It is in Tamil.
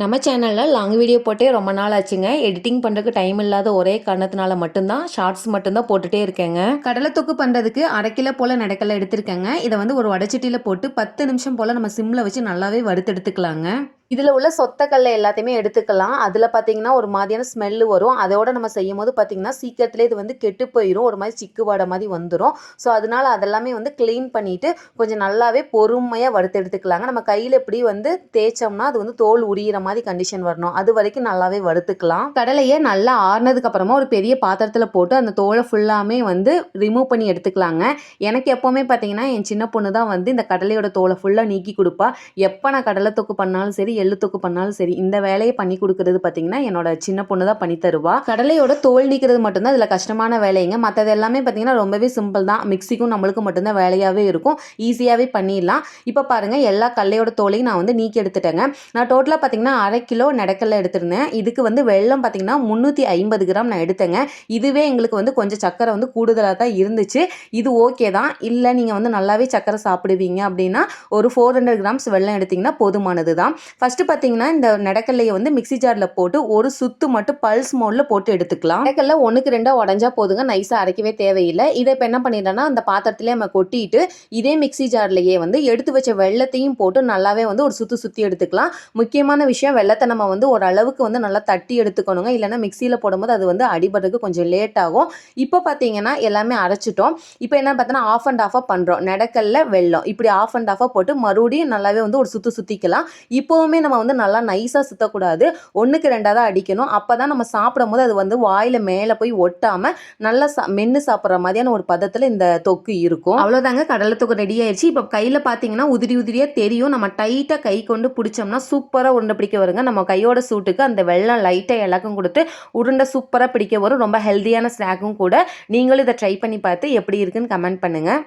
நம்ம சேனலில் லாங் வீடியோ போட்டே ரொம்ப நாள் ஆச்சுங்க. எடிட்டிங் பண்ணுறதுக்கு டைம் இல்லாத ஒரே காரணத்தினால மட்டும்தான் ஷார்ட்ஸ் மட்டும்தான் போட்டுகிட்டே இருக்கேங்க. கடலை தொக்கு பண்ணுறதுக்கு அரை கிலோ போல் நடக்கலை எடுத்திருக்கேங்க. இதை வந்து ஒரு வடச்சட்டியில் போட்டு பத்து நிமிஷம் போல் நம்ம சிம்மில் வச்சு நல்லாவே வறுத்து எடுத்துக்கலாங்க இதில் உள்ள சொத்தக்கல்ல எல்லாத்தையுமே எடுத்துக்கலாம். அதில் பார்த்தீங்கன்னா ஒரு மாதிரியான ஸ்மெல்லு வரும். அதோட நம்ம செய்யும் போது பார்த்தீங்கன்னா சீக்கிரத்துலேயே இது வந்து கெட்டு போயிடும் ஒரு மாதிரி சிக்குவாடை மாதிரி வந்துடும் ஸோ அதனால அதெல்லாமே வந்து க்ளீன் பண்ணிவிட்டு கொஞ்சம் நல்லாவே பொறுமையாக வறுத்து எடுத்துக்கலாங்க. நம்ம கையில் எப்படி வந்து தேய்ச்சோம்னா அது வந்து தோல் உரியிற மாதிரி கண்டிஷன் வரணும். அது வரைக்கும் நல்லாவே வறுத்துக்கலாம். கடலையை நல்லா ஆறுனதுக்கு அப்புறமா ஒரு பெரிய பாத்திரத்தில் போட்டு அந்த தோலை ஃபுல்லாமே வந்து ரிமூவ் பண்ணி எடுத்துக்கலாங்க. எனக்கு எப்போவுமே பார்த்தீங்கன்னா என் சின்ன பொண்ணு தான் வந்து இந்த கடலையோட தோலை ஃபுல்லாக நீக்கி கொடுப்பா. எப்போ நான் கடலை தொக்கு பண்ணாலும் சரி எள்ளுத்தொக்கு பண்ணாலும் சரி இந்த வேலையை பண்ணி கொடுக்கறது பார்த்தீங்கன்னா என்னோட சின்ன பொண்ணு தான் பண்ணி தருவா. கடலையோட தோல் நீக்கிறது மட்டும்தான் இதில் கஷ்டமான வேலைங்க. மற்றது எல்லாமே பார்த்தீங்கன்னா ரொம்பவே சிம்பிள் தான். மிக்சிக்கும் நம்மளுக்கு மட்டும்தான் வேலையாகவே இருக்கும். ஈஸியாகவே பண்ணிடலாம். இப்போ பாருங்கள் எல்லா கடலையோட தோலையும் நான் வந்து நீக்கி எடுத்துட்டேங்க. நான் டோட்டலாக பார்த்தீங்கன்னா அரை கிலோ நடக்கல்ல எடுத்திருந்தேன். இதுக்கு வந்து வெள்ளம் பார்த்தீங்கன்னா முந்நூற்றி ஐம்பது கிராம் நான் எடுத்தேங்க. இதுவே எங்களுக்கு வந்து கொஞ்சம் சக்கரை வந்து கூடுதலாக தான் இருந்துச்சு. இது ஓகே தான். இல்லை நீங்கள் வந்து நல்லாவே சக்கரை சாப்பிடுவீங்க அப்படின்னா ஒரு ஃபோர் ஹண்ட்ரட் கிராம்ஸ் வெள்ளம் எடுத்திங்கன்னா போதுமானது தான். ஃபஸ்ட்டு பார்த்தீங்கன்னா இந்த நடக்கல்லையை வந்து மிக்ஸி ஜாரில் போட்டு ஒரு சுத்து மட்டும் பல்ஸ் மோடில் போட்டு எடுத்துக்கலாம். நடக்கல்ல ஒன்றுக்கு ரெண்டாக உடஞ்சா போதுங்க. நைஸாக அரைக்கவே தேவையில்லை. இதை இப்போ என்ன பண்ணிடுறேன்னா அந்த பாத்திரத்திலே நம்ம கொட்டிட்டு இதே மிக்ஸி ஜார்லேயே வந்து எடுத்து வச்ச வெள்ளத்தையும் போட்டு நல்லாவே வந்து ஒரு சுத்து சுற்றி எடுத்துக்கலாம். முக்கியமான விஷயம் வெள்ளத்தை நம்ம வந்து ஒரு அளவுக்கு வந்து நல்லா தட்டி எடுத்துக்கணுங்க. இல்லைன்னா மிக்சியில் போடும்போது அது வந்து அடிபடுறதுக்கு கொஞ்சம் லேட் ஆகும். இப்போ பார்த்தீங்கன்னா எல்லாமே அரைச்சிட்டோம். இப்போ என்ன பார்த்தோன்னா ஆஃப் அண்ட் ஆஃபாக பண்ணுறோம் நடக்கல்ல வெள்ளம் இப்படி ஆஃப் அண்ட் ஆஃபாக போட்டு மறுபடியும் நல்லாவே வந்து ஒரு சுற்று சுற்றிக்கலாம் இப்போவுமே நம்ம வந்து நல்லா நைஸாக சுற்றக்கூடாது ஒன்றுக்கு ரெண்டாக தான் அடிக்கணும். அப்போ தான் நம்ம சாப்பிடும் போது அது வந்து வாயில் மேலே போய் ஒட்டாமல் நல்லா சா மென்று சாப்பிட்ற மாதிரியான ஒரு பதத்தில் இந்த தொக்கு இருக்கும். அவ்வளோதாங்க கடலை தொக்கு ரெடி ஆயிடுச்சு. இப்போ கையில் பார்த்தீங்கன்னா உதிரி உதிரியாக தெரியும். நம்ம டைட்டாக கை கொண்டு பிடிச்சோம்னா சூப்பராக உருண்டை பிடிக்க வருங்க. நம்ம கையோட சூட்டுக்கு அந்த வெள்ளம் லைட்டாக இலக்கம் கொடுத்து உருண்டை சூப்பராக பிடிக்க வரும். ரொம்ப ஹெல்த்தியான ஸ்நாக்கும் கூட. நீங்களும் இதை ட்ரை பண்ணி பார்த்து எப்படி இருக்குன்னு கமெண்ட் பண்ணுங்கள்